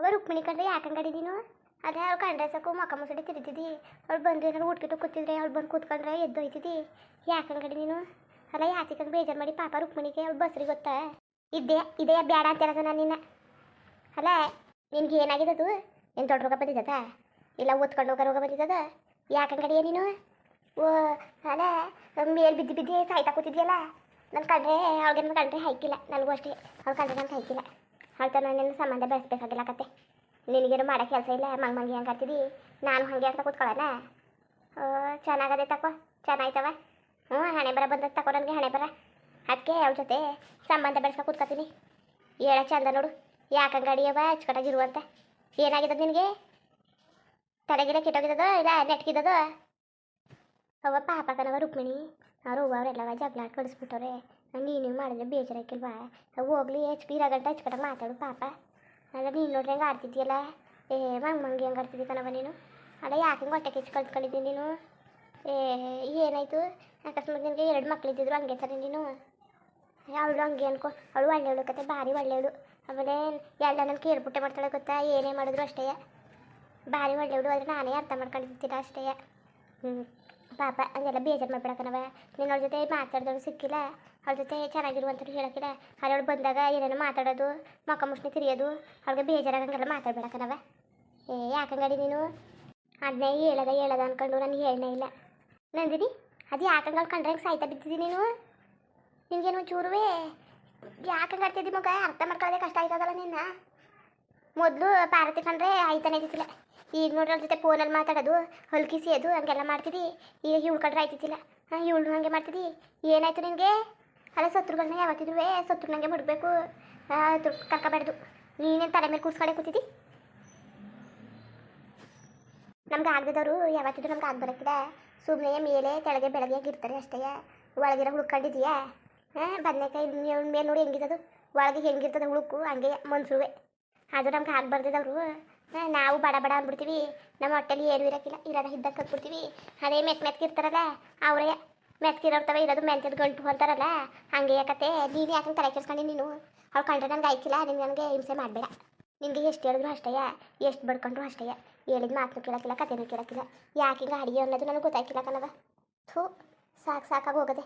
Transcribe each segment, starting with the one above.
ಅವ ರುಕ್ಮಿಣಿ ಕಂಡ್ರೆ ಯಾಕಂಗಡಿ ನೀನು? ಅದೇ ಅವ್ಳು ಕಂಡ್ರೆ ಸಾಕು ಮಕ್ಕ ಮುಸುಡಿ ತಿರುತಿದ್ದಿ ಅವ್ಳು ಬಂದು ಏನಾರು ಊಟ್ಕಿಟ್ಟು ಕೂತಿದ್ರೆ, ಅವ್ಳು ಬಂದು ಕೂತ್ಕೊಂಡ್ರೆ ಎದ್ದೋಯ್ತಿದ್ದಿ ಯಾಕಂಗಡಿ ನೀನು? ಅಲ್ಲ ಯಾತಿಕಂದು ಬೇಜಾರು ಮಾಡಿ ಪಾಪ ರುಕ್ಮಿಣಿಗೆ ಅವ್ಳು ಬಸ್ರಿಗೆ ಗೊತ್ತಾ? ಇದ್ದೇ, ಇದೇ ಬೇಡ ಅಂತ ಹೇಳೋದು ನಾನು ನಿನ್ನ. ಅಲ್ಲ, ನಿನ್ಗೆ ಏನಾಗಿದ್ದದು? ಏನು ದೊಡ್ಡ ರೋಗ ಬಂದಿದ್ದದ? ಇಲ್ಲ ಓದ್ಕೊಂಡು ಹೋಗೋ ರೋಗ ಬಂದಿದ್ದದ? ಯಾಕಂಗಡಿಯ ನೀನು? ಓ, ಅಲ್ಲ, ಮೇಲೆ ಬಿದ್ದು ಬಿದ್ದು ಸಾಯ್ತಾ ಕೂತಿದ್ಯಲ್ಲ? ನನ್ನ ಕಂಡ್ರೆ ಅವ್ಳಿಗೆ ನನ್ನ ಕಂಡ್ರೆ ಹಾಕಿಲ್ಲ ನನಗೂ ಅಷ್ಟೇ. ಅವ್ಳು ಕಂಡ್ರೆ ನನಗೆ ಹಾಕಿಲ್ಲ ಅವಳ ತನ ನಿನ್ನ ಸಂಬಂಧ ಬೆಳೆಸ್ಬೇಕಾಗಿಲ್ಲ ಕತೆ. ನಿನಗೇನು ಮಾಡೋ ಕೆಲಸ ಇಲ್ಲ, ಮಂಗ್ ಮಂಗಿ ಹಂಗೆ ಆಡ್ತಿದ್ದಿ ನಾನು ಹಂಗೆ ಅಂತ ಕೂತ್ಕೊಳ್ಳೋಣ ಓ, ಚೆನ್ನಾಗದೆ ತಕೋ, ಚೆನ್ನಾಯ್ತವ? ಹ್ಞೂ ಹಣೆ ಬರ ಬಂದ ತಕೋ, ನನಗೆ ಹಣೆ ಬರ. ಅದಕ್ಕೆ ಅವ್ರ ಜೊತೆ ಸಂಬಂಧ ಬೆಳೆಸ್ಕೊ ಕೂತ್ಕೊತೀನಿ ಹೇಳ ಚಂದ ನೋಡು ಯಾಕಂಗಡಿಯವ ಅಚ್ಚುಕಟ್ಟಾಗಿರು ಅಂತ. ಏನಾಗಿದೆ ನಿನಗೆ? ತಡೆಗಿರ ಕೆಟ್ಟೋಗಿದ್ದದ, ಇಲ್ಲ ನೆಟ್ಗಿದ್ದದ? ಅವ ಪಾಪ ಕನವ ರುಕ್ಮಿಣಿ. ಅವ್ರು ಅವರೆಲ್ಲವ ಜಗಳ ಕಳಿಸ್ಬಿಟ್ಟವ್ರೆ ನೀನು ಮಾಡಿದ್ರೆ ಬೇಜಾರಾಕಿಲ್ವಾ ಹೋಗ್ಲಿ, ಎಚ್ ಪಿ ಗಂಟೆ ಹಚ್ಕಟ ಮಾತಾಡು ಪಾಪ. ಅಲ್ಲ ನೀನು ನೋಡ್ರಿ ಹೆಂಗೆ ಆಡ್ತಿದ್ಯಲ್ಲ? ಏ ಮಂಗ್ ಮಂಗಿ ಹೆಂಗೆ ಆಡ್ತಿದ್ದಿ ಕಣವ ನೀನು? ಅಲ್ಲ, ಯಾಕೆ ಹಿಂಗೆ ಹೊಟ್ಟೆ ಕಿಚ್ಚು ಕಲ್ತ್ಕೊಂಡಿದ್ದೀನಿ ನೀನು? ಏ, ಏನಾಯ್ತು? ಅಕಸ್ಮಾತ್ ನಿನಗೆ ಎರಡು ಮಕ್ಳಿದ್ದಿದ್ರು ಹಂಗೆ ಸರಿ ನೀನು? ಅವಳು ಹಂಗೆ ಅನ್ಕೊ, ಅವಳು ಒಳ್ಳೆಯವಳು ಕತೆ, ಭಾರಿ ಒಳ್ಳೆಯವಳು. ಆಮೇಲೆ ಎಲ್ಲ ನನ್ನ ಕೇಳ್ಬಿಟ್ಟೆ ಮಾಡ್ತಾಳೆ ಗೊತ್ತಾ? ಏನೇ ಮಾಡಿದ್ರು ಅಷ್ಟೇ. ಭಾರಿ ಒಳ್ಳೆಯವಳು, ಆದರೆ ನಾನೇ ಅರ್ಥ ಮಾಡ್ಕೊಂಡಿದ್ದೀರ ಅಷ್ಟೇ. ಹ್ಞೂ ಪಾಪ, ಹಂಗೆಲ್ಲ ಬೇಜಾರು ಮಾಡ್ಬಿಡಕನವ ನಿನ್ನ ಅವ್ಳ ಜೊತೆ ಮಾತಾಡ್ದವ್ರು ಸಿಕ್ಕಿಲ್ಲ. ಅವ್ಳ ಜೊತೆ ಚೆನ್ನಾಗಿರುವಂಥದ್ದು ಹೇಳೋಕ್ಕಿಲ್ಲ. ಅವಳು ಬಂದಾಗ ಏನೇನು ಮಾತಾಡೋದು ಮೊಕ್ಕ ಮುಷ್ಣಿ ತಿರಿಯೋದು, ಅವ್ಳಿಗೆ ಬೇಜಾರಾಗಂಗೆಲ್ಲ ಮಾತಾಡ್ಬೇಡಕ್ಕನವ. ಏ, ಯಾಕಂಗಡಿ ನೀನು? ಅದನ್ನೇ ಹೇಳದ ಹೇಳದ ಅನ್ಕೊಂಡು ನಾನು ಹೇಳನೇ ಇಲ್ಲ. ನಂದಿನಿ, ಅದು ಯಾಕಂಗೆ ಕಂಡ್ರೆ ಸಾಯ್ತಾ ಬಿದ್ದಿದ್ದಿ ನೀನು? ನಿನಗೇನು ಚೂರುವೇ ಯಾಕಂಗೆ ಆಡ್ತಿದ್ದಿ ಮಗ? ಅರ್ಥ ಮಾಡ್ಕೊಳ್ಳೋದೇ ಕಷ್ಟ ಆಯ್ತದಲ್ಲ ನಿನ್ನ? ಮೊದಲು ಪಾರತಿ ಕಂಡ್ರೆ ಆಯ್ತಾನೆ ಇದ್ದಿಲ್ಲ ಈಗ ನೋಡ್ರಿ ಅವ್ರ ಜೊತೆ ಫೋನಲ್ಲಿ ಮಾತಾಡೋದು, ಹೊಲ್ಕಿಸಿಯೋದು, ಹಂಗೆಲ್ಲ ಮಾಡ್ತಿದ್ದಿ. ಈಗ ಇವ್ಳು ಕಂಡ್ರೆ ಆಯ್ತಿದ್ದಿಲ್ಲ. ಹಾಂ ಇವಳು ಹಂಗೆ ಮಾಡ್ತಿದ್ದಿ. ಏನಾಯ್ತು ನಿನಗೆ? ಅಲ್ಲ ಸತ್ರುಗಳನ್ನ ಯಾವತ್ತಿದ್ರು ಸತ್ರು ನನಗೆ ಬಿಡಬೇಕು ಕರ್ಕೋಬಾರ್ದು ನೀನೇನು ತಲೆ ಮೇಲೆ ಕೂರ್ಸ್ಕೊಂಡೆ ಕೂತಿದ್ದಿ? ನಮ್ಗೆ ಆಗದವರು ಯಾವತ್ತಿದ್ರು ನಮ್ಗೆ ಆಗಿ ಬರಕ್ಕಿಲ್ಲ ಸುಮ್ಮನೆ ಮೇಲೆ ಕೆಳಗೆ ಬೆಳಗ್ಗೆ ಇರ್ತಾರೆ ಅಷ್ಟೇ. ಒಳಗಿರೋ ಹುಳ್ಕೊಂಡಿದ್ಯಾ ಹಾಂ ಬದನೆಕಾಯಿ ಮೇಲೆ ನೋಡಿ ಹೆಂಗಿದದು ಒಳಗೆ ಹೆಂಗಿರ್ತದೆ ಹುಳುಕು ಹಂಗೆ ಮನ್ಸುವೆ. ಅದು ನಮ್ಗೆ ಆಗಿ ಬರ್ದಿದ್ದವರು ನಾವು ಬಡ ಬಡ ಅಂದ್ಬಿಡ್ತೀವಿ. ನಮ್ಮ ಹೊಟ್ಟೆಲಿ ಏನು ಇರೋಕ್ಕಿಲ್ಲ. ಇರೋದ ಇದ್ದಾಗ ಹಾಕ್ಬಿಡ್ತೀವಿ ಅದೇ ಮೆತ್ ಮೆತ್ಕಿರ್ತಾರಲ್ಲ ಅವರೇ ಮೆತ್ಕಿರೋರ್ತವೆ ಇರೋದು ಮೆಂತ್ಯದ ಗಂಟು ಅಂತಾರಲ್ಲ, ಹಂಗೆ ಯಾಕತ್ತೆ? ನೀನು ಯಾಕಂಗೆ ತಲೆ ಕೆಡ್ಸ್ಕೊಂಡು ನೀನು? ಅವ್ಳು ಕಂಡ್ರೆ ನನಗೆ ಆಯ್ತಿಲ್ಲ, ನೀನು ನನಗೆ ಹಿಂಸೆ ಮಾಡಬೇಡ. ನಿನಗೆ ಎಷ್ಟು ಹೇಳಿದ್ರು ಅಷ್ಟೇ, ಎಷ್ಟು ಬಡ್ಕೊಂಡ್ರು ಅಷ್ಟೇ. ಹೇಳಿದ ಮಾತು ಕೇಳಕ್ಕಿಲ್ಲ ಕಥೆನೂ ಕೇಳಕ್ಕಿಲ್ಲ. ಯಾಕೆ ಹಿಂಗೆ ಅಡಿಗೆ ಅನ್ನೋದು ನನಗೆ ಗೊತ್ತಾಯ್ತಿಲ್ಲ ಕಣವ ಥೂ, ಸಾಕು ಸಾಕಾಗಿ ಹೋಗದೆ.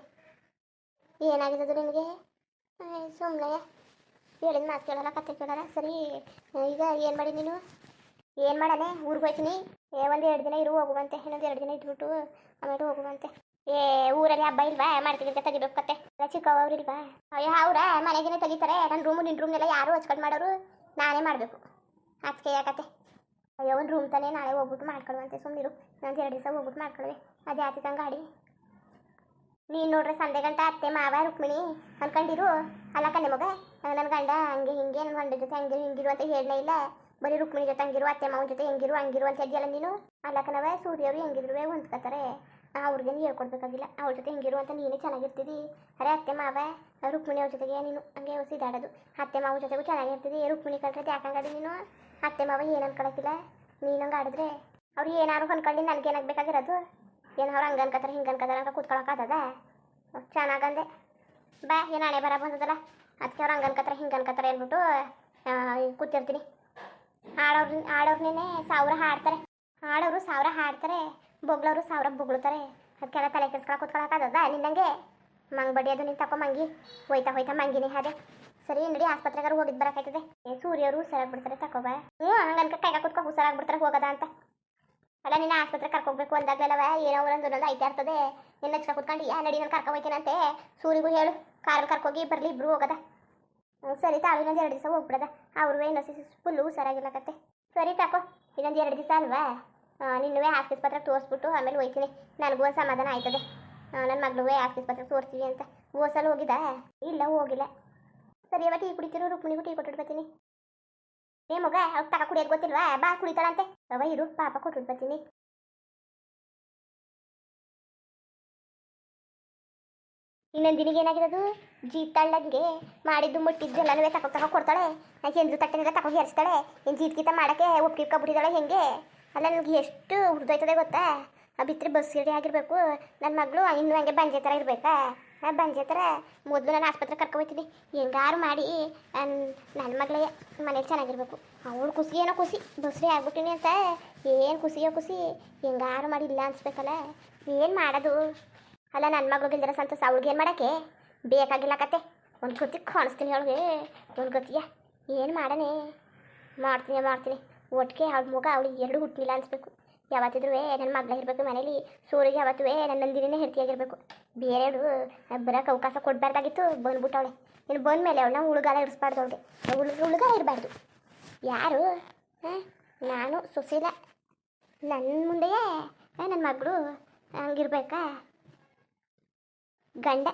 ಏನಾಗಿದ್ದು ನಿನಗೆ? ಸುಮ್ಮನೆ ಹೇಳಿದ ಮಾತು ಕೇಳಲ್ಲ, ಕತೆ ಕೇಳಲ್ಲ. ಸರಿ, ಈಗ ಏನು ಮಾಡಿ ನೀನು? ಏನು ಮಾಡನೆ ಊರಿಗೆ ಹೋಯ್ತೀನಿ. ಏ, ಒಂದು ಎರಡು ದಿನ ಇರು, ಹೋಗುವಂತೆ. ಇನ್ನೊಂದು ಎರಡು ದಿನ ಇಟ್ಬಿಟ್ಟು ಆಮೇಲೆ ಹೋಗುವಂತೆ. ಏ, ಊರಲ್ಲಿ ಹಬ್ಬ ಇಲ್ವಾ? ಮಾಡ್ತೀವಿ ತೆಗಿಬೇಕು ಕತೆ. ಚಿಕ್ಕವ್ರಿಲ್ವಾ ಅಯ್ಯೋ, ಅವ್ರ ಮನೆಗೇನೆ ತೆಗಿತಾರೆ. ನನ್ನ ರೂಮು ರೂಮ್ ರೂಮ್ನೆಲ್ಲ ಯಾರು ಹಚ್ಕೊಂಡು ಮಾಡೋರು ನಾನೇ ಮಾಡಬೇಕು. ಅದಕ್ಕೆ ಯಾಕತ್ತೆ ಅಯ್ಯೋ, ಒಂದು ರೂಮ್ ತಾನೇ ನಾಳೆ ಹೋಗ್ಬಿಟ್ಟು ಮಾಡ್ಕೊಳ್ಳುವಂತೆ. ಸುಮ್ಮನಿರು ನಾನು ಎರಡು ದಿವಸ ಹೋಗ್ಬಿಟ್ಟು ಮಾಡ್ಕೊಡುವೆ ಅದೇ ಆತಿಕಂಗೆ ಗಾಡಿ ನೀನು ನೋಡ್ರೆ ಸಂದೆ ಗಂಟ, ಅತ್ತೆ, ಮಾವ, ರುಕ್ಮಿಣಿ ಅನ್ಕೊಂಡಿರು. ಅಲ್ಲ ಕಣ್ಣೆ ಮಗ ನನ್ನ ಗಂಡ ಹಂಗೆ ಹಿಂಗೆ ನನ್ನ ಗಂಡ ಜೊತೆ ಹಂಗಿರು ಹಿಂಗಿರು ಅಂತ ಹೇಳಲೇ ಇಲ್ಲ. ಬರೀ ರುಕ್ಮಿಣಿ ಜೊತೆ ಹಂಗಿರು, ಅತ್ತೆ, ಮಾವನ ಜೊತೆ ಹೆಂಗಿರು, ಹಂಗಿರು ಅಂತ ಇದೆಯಲ್ಲ ನೀನು. ಅಲ್ಲ ಕಣವ ಸೂರ್ಯವ್ರು ಹೆಂಗಿದ್ರು ಹೊಂದ್ಕೋತಾರೆ ಅವ್ರಿಗೇನು ಹೇಳ್ಕೊಡ್ಬೇಕಾಗಿಲ್ಲ. ಅವ್ರ ಜೊತೆ ಹಿಂಗಿರು ಅಂತ ನೀನೇ ಚೆನ್ನಾಗಿರ್ತಿದ್ದಿ ಅರೆ ಅತ್ತೆ ಮಾವ, ರುಕ್ಮಿಣಿ ಅವ್ರ ಜೊತೆಗೆ ನೀನು ಹಂಗೆ ಸಿದಾಡೋದು ಅತ್ತೆ ಮಾವ ಜೊತೆಗೂ ಚೆನ್ನಾಗಿರ್ತಿದ್ದಿ ರುಕ್ಮಿಣಿ ಕಳ್ರೆ ಯಾಕಂಗಡಿ ನೀನು? ಅತ್ತೆ ಮಾವ ಏನು ಅನ್ಕೊಳಕ್ಕಿಲ್ಲ ನೀನು ಹಂಗೆ ಆಡಿದ್ರೆ ಅವ್ರು ಏನಾದ್ರು ಅನ್ಕೊಂಡು ನನಗೆ ಏನಾಗಬೇಕಾಗಿರೋದು? ಏನು ಅವ್ರು ಹಂಗೆ ಅನ್ಕೋತಾರೆ ಹಿಂಗೆ ಅನ್ಕೋತಾರೆ ಅಂತ ಕೂತ್ಕೊಳಕ್ಕಾಗದ ಚೆನ್ನಾಗಂದೆ. ಬಾ, ಏನು ಹಣೆ ಬರ ಬಂದದಲ್ಲ? ಅದಕ್ಕೆ ಅವ್ರು ಹಂಗೆ ಅನ್ಕೋತಾರೆ ಹಿಂಗೆ ಅನ್ಕೋತಾರೆ ಅಂದ್ಬಿಟ್ಟು ಕೂತಿರ್ತೀನಿ. ಹಾಡೋರು ಹಾಡೋರ್ನೇ ಸಾವಿರ ಹಾಡ್ತಾರೆ. ಹಾಡೋರು ಸಾವಿರ ಹಾಡ್ತಾರೆ. ಬೊಗ್ಳೋರು ಸಾವಿರ ಬೊಗಳ್ತಾರೆ. ಅದಕ್ಕೆಲ್ಲ ತಲೆ ಕೆಡ್ಸ್ಕೊಳಕ್ಕೆ ಕೂತ್ಕೊಳಕ್ಕಾಗದ ನಿನ್ನಂಗೆ ಮಂಗ್ ಅದು ನೀನು ಮಂಗಿ. ಹೋಯ್ತಾ ಹೋಯ್ತಾ ಮಂಗಿನೇ ಹಾದೆ ಸರಿ ನಡಿ ಆಸ್ಪತ್ರೆಗಾರು ಹೋಗಿದ್ ಬರಕಾಯ್ತದೆ ಏ ಸೂರ್ಯವರು ಹುಷಾರಾಗ್ಬಿಡ್ತಾರೆ ತಕೋಬ ಹ್ಞೂ, ಹಂಗೆ ಅನ್ಕ ಕೈಗ ಕೂತ್ಕೊ ಹುಷಾರಾಗ್ಬಿಡ್ತಾರೆ ಹೋಗದ ಅಂತ. ಅಲ್ಲ ನಿನ್ನ ಆಸ್ಪತ್ರೆ ಕರ್ಕೋಗ್ಬೇಕು ಅಂದಾಗಲವ ಏನೋ ಒಂದು ಒಂದೊಂದು ಐತೆ ಇರ್ತದೆ ನಿನ್ನ ಹಚ್ಕ ಕೂತ್ಕೊಂಡು. ಯಾ ನಡಿ, ನಾನು ಕರ್ಕೊ ಹೋಯ್ತೇನಂತೆ ಸೂರಿಗೂ ಹೇಳು. ಕಾರಲ್ಲಿ ಕರ್ಕೋಗಿ ಬರಲಿ, ಇಬ್ರು ಹೋಗದ. ಸರಿ ತಾಳು, ಇನ್ನೊಂದು ಎರಡು ದಿವಸ ಹೋಗ್ಬಿಡದ. ಅವ್ರು ಇನ್ನೊಂದು ಫುಲ್ಲು ಹುಷಾರಾಗಿಲ್ಲಕತ್ತೆ ಸರಿ ತಕೋ, ಇನ್ನೊಂದು ಎರಡು ದಿವಸ ಅಲ್ವಾ? ನಿನ್ನವೇ ಆಸ್ಪತ್ರೆಗೆ ತೋರಿಸ್ಬಿಟ್ಟು ಆಮೇಲೆ ಹೋಯ್ತೀನಿ. ನನಗೂ ಒಂದು ಸಮಾಧಾನ ಆಯ್ತದೆ. ನನ್ನ ಮಗಳು ಪತ್ರ ತೋರಿಸ್ತೀವಿ ಅಂತ. ಓಸಲು ಹೋಗಿದ ಇಲ್ಲ, ಹೋಗಿಲ್ಲ. ಸರಿ ಅವ ಟೀ ಕುಡಿತಿರು, ರುಕ್ಮಿಣಿಗೂ ಟೀ ಕೊಟ್ಟು ಬರ್ತೀನಿ. ಏ ಮಗ ಅವ್ರು ತಗ ಕುಡಿಯೋದು ಗೊತ್ತಿಲ್ವಾ? ಬಾ, ಕುಡಿತಾಳಂತೆ. ಅವ ಇರು, ಪಾಪ ಕೊಟ್ಟು ಬರ್ತೀನಿ. ಇನ್ನೊಂದು ದಿನಿಗೆ ಏನಾಗಿರೋದು? ಜೀತಾಳಂಗೆ ಮಾಡಿದ್ದು ಮುಟ್ಟಿದ್ದು ಎಲ್ಲನೂ ತಕೊ ತಕೊ ಕೊಡ್ತಾಳೆ. ಎಂದ್ರು ತಟ್ಟೆನೆಲ್ಲ ತಕೊ ಹೇರಿಸ್ತಾಳೆ. ಏನು ಜೀತ್ಗೀತ ಮಾಡೋಕ್ಕೆ ಒಪ್ಪಿಟ್ಕೊಬಿಟ್ಟಿದ್ದಾಳೆ ಹೆಂಗೆ? ಅಲ್ಲ, ನನಗೆ ಎಷ್ಟು ಹುರಿದೋಯ್ತದೆ ಗೊತ್ತಾ? ಆ ಬಿತ್ತರೆ ಬಸ್ ಗಿಡಿ ಆಗಿರಬೇಕು ನನ್ನ ಮಗಳು ಇನ್ನೂ ಹಂಗೆ ಬಂಜೆ ಥರ ಇರಬೇಕಾ? ಥರ? ಮೊದಲು ನಾನು ಆಸ್ಪತ್ರೆ ಕರ್ಕೊಬೋಯ್ತೀನಿ ಹೆಂಗಾರು ಮಾಡಿ ನನ್ನ ಮಗಳೇ ಮನೇಲಿ ಚೆನ್ನಾಗಿರ್ಬೇಕು. ಅವಳು ಖುಷಿ ಏನೋ ಖುಷಿ ಬಸ್ರಿ ಆಗ್ಬಿಟ್ಟಿನಿ ಅಂತ ಏನು ಖುಷಿಯೋ ಖುಷಿ, ಹೆಂಗಾರು ಮಾಡಿ ಇಲ್ಲ ಅನ್ಸ್ಬೇಕಲ್ಲ? ಏನು ಮಾಡೋದು? ಅಲ್ಲ ನನ್ನ ಮಗಳಿಲ್ದಿರ ಸಂತೋಷ, ಅವಳಿಗೆ ಏನು ಮಾಡೋಕ್ಕೆ? ಬೇಕಾಗಿಲ್ಲ ಕತೆ. ಒಂದು ಗತಿ ಕಾಣಿಸ್ತೀನಿ ಅವಳಿಗೆ, ಒಂದು ಗತಿಯ. ಏನು ಮಾಡನೆ ಮಾಡ್ತೀನಿ ಮಾಡ್ತೀನಿ. ಒಟ್ಟಿಗೆ ಅವ್ಳ ಮಗ ಅವಳಿಗೆ ಎರಡು ಹುಟ್ಟಿಲ್ಲ ಅನ್ಸ್ಬೇಕು. ಯಾವತ್ತಿದ್ರೂ ನನ್ನ ಮಗಳ ಇರಬೇಕು ಮನೇಲಿ, ಸೂರಿಗೆ ಯಾವತ್ತೂ ನನ್ನ ನಂದಿನೇ ಹೆಂಡತಿಯಾಗಿರ್ಬೇಕು. ಬೇರೆಯವರು ಬರೋಕೆ ಅವಕಾಶ ಕೊಡಬಾರ್ದಾಗಿತ್ತು ಬಂದ್ಬಿಟ್ಟವಳೆ ಇನ್ನು ಬಂದ ಮೇಲೆ ಅವಳನ್ನ ಉಳುಗಾಲ ಇರಿಸ್ಬಾರ್ದು ಅವಳಿಗೆ. ಉಳ್ಗ ಉಳುಗಾಲ ಇರಬಾರ್ದು. ಯಾರು? ನಾನು, ಸುಶೀಲ. ನನ್ನ ಮುಂದೆಯೇ ನನ್ನ ಮಗಳು ಹಂಗಿರ್ಬೇಕಾ? ಗಂಡ.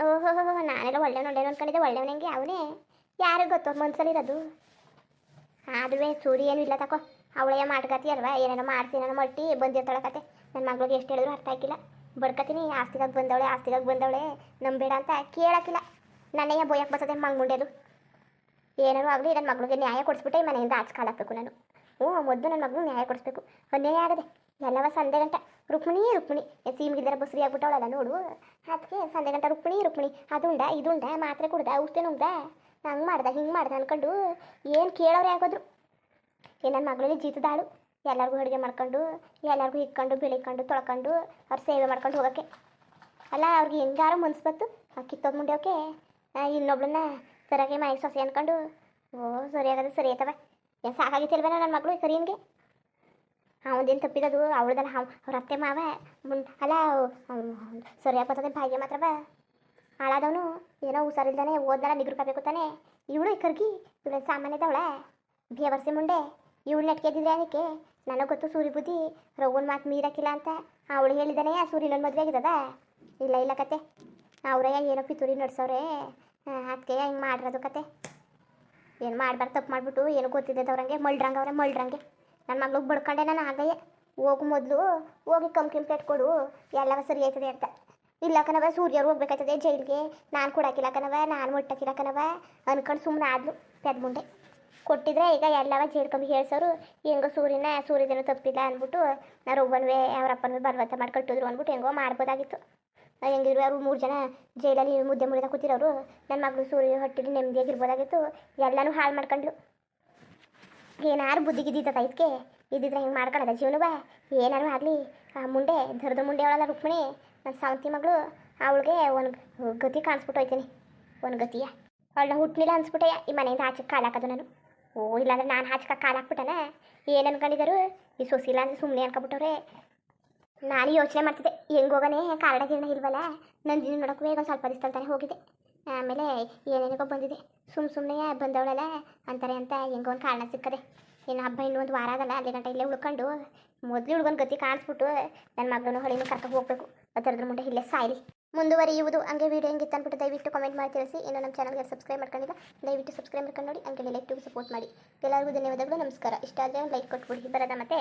ಓಹೋ ನಾನೆಲ್ಲ ಒಳ್ಳೆಯವನು ಒಳ್ಳೆಯವನು ಅನ್ಕೊಂಡಿದ್ದೆ ಒಳ್ಳೆಯವನಂಗೆ ಅವನೇ. ಯಾರಿಗೆ ಗೊತ್ತು, ಮನ್ಸಲ್ಲಿರೋದು? ಆದ್ರೂ ಸೂರಿ ಏನು ಇಲ್ಲ ತಕೋ. ಅವಳೆಯ ಮಾಡ್ಕತಿ ಅಲ್ವಾ ಏನೇನೋ ಮಾಡಿಸಿ, ಏನೇನೋ ಮಟ್ಟಿ ಬಂದಿರ್ತಾಳೆ ಕತೆ ನನ್ನ ಮಗಳಿಗೆ ಎಷ್ಟು ಹೇಳಿದ್ರು ಅರ್ಥ ಆಗಿಲ್ಲ. ಬಡ್ಕತೀನಿ, ಆಸ್ತಿಗಾಗಿ ಬಂದವಳೆ ಆಸ್ತಿಗಾಗಿ ಬಂದವಳೆ, ನಂಬೇಡ ಅಂತ ಕೇಳಕ್ಕಿಲ್ಲ ನನ್ನೆಯ ಬೋಯಕ್ಕೆ ಬರ್ತದೆ ಮಂಗ್ಮುಂಡೆದು ಏನಾರು ಆಗಲಿ ನನ್ನ ಮಗಳಿಗೆ ನ್ಯಾಯ ಕೊಡಿಸ್ಬಿಟ್ಟೆ ಮನೆಯಿಂದ ಆಚೆ ಕಾಲಾಕ್ಬೇಕು ನಾನು. ಹ್ಞೂ, ಮೊದಲು ನನ್ನ ಮಗಳು ನ್ಯಾಯ ಕೊಡಿಸ್ಬೇಕು. ಅನ್ಯಾಯ ಆಗದೆ. ಎಲ್ಲವ ಸಂದೆ ಗಂಟ. ರುಕ್ಮಿಣಿ ರುಕ್ಮಿಣಿ. ಸೀಮ್ಗಿಲ್ದಾರ ಬಸ್ರಿ ಆಗ್ಬಿಟ್ಟವಳಲ್ಲ ನೋಡು. ಅದಕ್ಕೆ ಸಂದೆ ಗಂಟ ರುಕ್ಮಿಣಿ ರುಕ್ಮಿಣಿ. ಇದು ಇದುಂಡ, ಮಾತ್ರೆ ಕುಡ್ದ ಔಷಧಿ ನುಂಗ್ದ ಹಂಗೆ ಮಾಡ್ದ, ಹಿಂಗೆ ಮಾಡ್ದ ಅನ್ಕೊಂಡು ಏನು ಕೇಳೋರು ಆಗೋದ್ರು ಏ ನನ್ನ ಮಗಳಲ್ಲಿ ಜೀತದಾಳು ಎಲ್ಲರಿಗೂ ಅಡುಗೆ ಮಾಡ್ಕೊಂಡು, ಎಲ್ಲರಿಗೂ ಇಕ್ಕೊಂಡು ಬೆಳಿಕೊಂಡು, ತೊಳ್ಕೊಂಡು, ಅವ್ರ ಸೇವೆ ಮಾಡ್ಕೊಂಡು ಹೋಗೋಕ್ಕೆ. ಅಲ್ಲ, ಅವ್ರಿಗೆ ಹೆಂಗಾರು ಮನ್ಸು ಬಂತು ಕಿತ್ತೋದ್ ಮುಂಡ್ಯವಕ್ಕೆ ಇನ್ನೊಬ್ಳನ್ನ ಸರಿಯಾಗಿ ಮೈ ಸೊಸೆ ಅನ್ಕೊಂಡು, ಓ ಸರಿ ಆಗೋದು ಸರಿ ಆಯ್ತವ ಏನು ಸಾಕಾಗಿತ್ತಿಲ್ವೇನೋ ನನ್ನ ಮಗಳು ಕರೀನ್ಗೆ ಅವನದೇನು ತಪ್ಪಿದದು, ಅವಳದಲ್ಲ ಅವ್ರ ಅತ್ತೆ ಮಾವ. ಮುನ್ ಅಲ್ಲ ಸರಿ ಬರ್ತದೆ ಭಾಗ್ಯ ಮಾತ್ರವ? ಹಾಳಾದವನು ಏನೋ ಹುಷಾರಿಲ್ದಾನೆ ಓದ್ನಲ್ಲ ನಿಗ್ರಕಬೇಕು ತಾನೆ ಇವಳು ಕರ್ಗಿ ಇವಳೇನು ಸಾಮಾನ್ಯದವಳೆ? ಬೇವರ್ಸಿ ಮುಂಡೆ. ಇವಳು ನೆಟ್ಕೆದಿದ್ರೆ ಅದಕ್ಕೆ? ನನಗೆ ಗೊತ್ತು ಸೂರಿ ಬುದ್ಧಿ ರಘುನ್ ಮಾತು ಮೀರಕ್ಕಿಲ್ಲ ಅಂತ. ಅವಳು ಹೇಳಿದಾನೆ ಸೂರಿ ನನ್ನ ಮದುವೆ ಆಗಿದ್ದದ? ಇಲ್ಲ ಇಲ್ಲ ಕತೆ. ಅವ್ರಯ್ಯ ಏನೋ ಪಿತೂರಿ ನಡ್ಸವ್ರೆ. ಅದಕ್ಕೆ ಹಿಂಗೆ ಮಾಡಿರೋದು ಕತೆ. ಏನು ಮಾಡ್ಬಾರ್ದು, ತಪ್ಪು ಮಾಡಿಬಿಟ್ಟು ಏನು ಗೊತ್ತಿದ್ದವ್ರಂಗೆ ಮಳ್ರಂಗೆ ಅವ್ರೆ ಮಳ್ರಂಗೆ ನನ್ನ ಮಗ್ಳಿಗೆ ಬಡ್ಕೊಂಡೆ ನಾನು ಆಗಯ್ಯ. ಹೋಗು ಮೊದಲು, ಹೋಗಿ ಕಿಂಪ್ಲೇಟ್ ಕೊಡು. ಎಲ್ಲ ಸರಿ ಆಯ್ತದೆ ಅಂತ. ಇಲ್ಲ ಕಣವ ಸೂರ್ಯರು ಹೋಗ್ಬೇಕಾಯ್ತದೆ ಜೈಲಿಗೆ. ನಾನು ಕೊಡಾಕಿಲ್ಲ ಕಣವ ನಾನು ಮುಟ್ಟಕ್ಕಿಲ್ಲ ಕಣವ ಅನ್ಕೊಂಡು ಸುಮ್ಮನೆ ಆದ್ಲು ಮುಂಡೆ ಕೊಟ್ಟಿದ್ರೆ ಈಗ ಎಲ್ಲವ ಕಮ್ಮಿ ಹೇಳ್ಸೋರು, ಹೆಂಗೋ ಸೂರ್ಯನ, ಸೂರ್ಯದೇನೋ ತಪ್ಪಿಲ್ಲ ಅಂದ್ಬಿಟ್ಟು, ನಾ ವೇ ಅವರಪ್ಪನ ಬಲವಂತ ಮಾಡಿ ಕಟ್ಟಿದ್ರು ಅಂದ್ಬಿಟ್ಟು ಹೆಂಗೋ ಮಾಡ್ಬೋದಾಗಿತ್ತು. ಹೆಂಗಿದ್ರು ಅವರು ಮೂರು ಜನ ಜೈಲಲ್ಲಿ ಮುದ್ದೆ ಮುರಿದ ಕೂತಿರೋರು ನನ್ನ ಮಗಳು ಸೂರ್ಯ ಹೊಟ್ಟಿಲಿ ನೆಮ್ಮದಿಯಾಗಿರ್ಬೋದಾಗಿತ್ತು. ಎಲ್ಲನೂ ಹಾಳು ಮಾಡ್ಕೊಂಡ್ಲು. ಏನಾರು ಬುದ್ಧಿಗಿದ್ದಿದ್ದ ಇದಕ್ಕೆ ಇದ್ದಿದ್ರೆ ಹಿಂಗೆ ಮಾಡ್ಕೊಳ್ಳೋದ ಜೀವನವ? ಏನಾರು ಆಗಲಿ. ಆ, ಮುಂಡೆ ಧರದ ಮುಂಡೆ ಅವಳಲ್ಲ ರುಕ್ಮಿಣಿ. ನನ್ನ ಸಾವಂತಿ ಮಗಳು, ಅವಳಿಗೆ ಒಂದು ಗತಿ ಕಾಣಿಸ್ಬಿಟ್ಟು ಹೋಯ್ತೀನಿ ಒಂದು ಗತಿಯ? ಅವಳನ್ನ ಹುಟ್ಟಲಿಲ್ಲ ಅನ್ಸ್ಬಿಟ್ಟೆ ಈ ಮನೆಯಿಂದ ಆಚೆ ಕಾಲಾಕದು ನಾನು. ಓ, ಇಲ್ಲಾಂದ್ರೆ ನಾನು ಆಚೆ ಕಾಲು ಹಾಕ್ಬಿಟ್ಟನ ಏನು ಅನ್ಕೊಂಡಿದ್ದಾರು? ಈ ಸೊಸಿಲ್ಲ ಅಂದ್ರೆ ಸುಮ್ಮನೆ ಅನ್ಕೊಬಿಟ್ಟವ್ರೆ ನಾನು ಯೋಚನೆ ಮಾಡ್ತಿದ್ದೆ, ಹೆಂಗೆ ಹೋಗೋನೆ ಕಾರಣ ಗಿರಣ ಇಲ್ವಲ್ಲ? ನಂದಿನ ನೋಡೋಕೆ ಒಂದು ಸ್ವಲ್ಪ ದಿವಸ ತಾನೇ ಹೋಗಿದ್ದೆ. ಆಮೇಲೆ ಏನೇನಿಗೋ ಬಂದಿದೆ. ಸುಮ್ಮ ಸುಮ್ಮನೆ ಬಂದವಳಲ್ಲ, ಅಂತಾರೆ ಅಂತ ಹೆಂಗೋ ಒಂದು ಕಾರಣ ಸಿಕ್ಕದೆ. ಇನ್ನು ಹಬ್ಬ ಇನ್ನೊಂದು ವಾರ ಅದಲ್ಲ ಅಲ್ಲಿ ಗಂಟೆ ಇಲ್ಲೇ ಉಳ್ಕೊಂಡು ಮೊದಲು ಹುಡುಗನ ಗತಿ ಕಾಣಿಸ್ಬಿಟ್ಟು ನನ್ನ ಮಗನೂ ಹೊಳಿನೂ ಕರ್ಕೊಂಡು ಹೋಗ್ಬೇಕು. ಅದರದ್ರ ಮುಂದೆ ಇಲ್ಲೇ ಸಾಯಿರಿ ಮುಂದುವರಿಯುವುದು ಹಂಗೆ ವೀಡಿಯೋ ಹೆಂಗಿತ್ತು ಅಂದ್ಬಿಟ್ಟು ದಯವಿಟ್ಟು ಕಮೆಂಟ್ ಮಾಡಿ ತಿಳಿಸಿ. ಇನ್ನು ನಮ್ಮ ಚಾನಲ್ಗೆ ಸಬ್ಸ್ಕ್ರೈಬ್ ಮಾಡ್ಕೊಂಡಿಲ್ಲ, ದಯವಿಟ್ಟು ಸಬ್ಸ್ಕ್ರೈಬ್ ಮಾಡ್ಕೊಂಡು ನೋಡಿ. ಹಂಗೆ ಲೈಕ್ ಟು ಸಪೋರ್ಟ್ ಮಾಡಿ. ಎಲ್ಲರಿಗೂ ಧನ್ಯವಾದಗಳು, ನಮಸ್ಕಾರ. ಇಷ್ಟ ಆದರೆ ಲೈಕ್ ಕೊಟ್ಬಿಡಿ. ಬರೋದ ಮತ್ತೆ.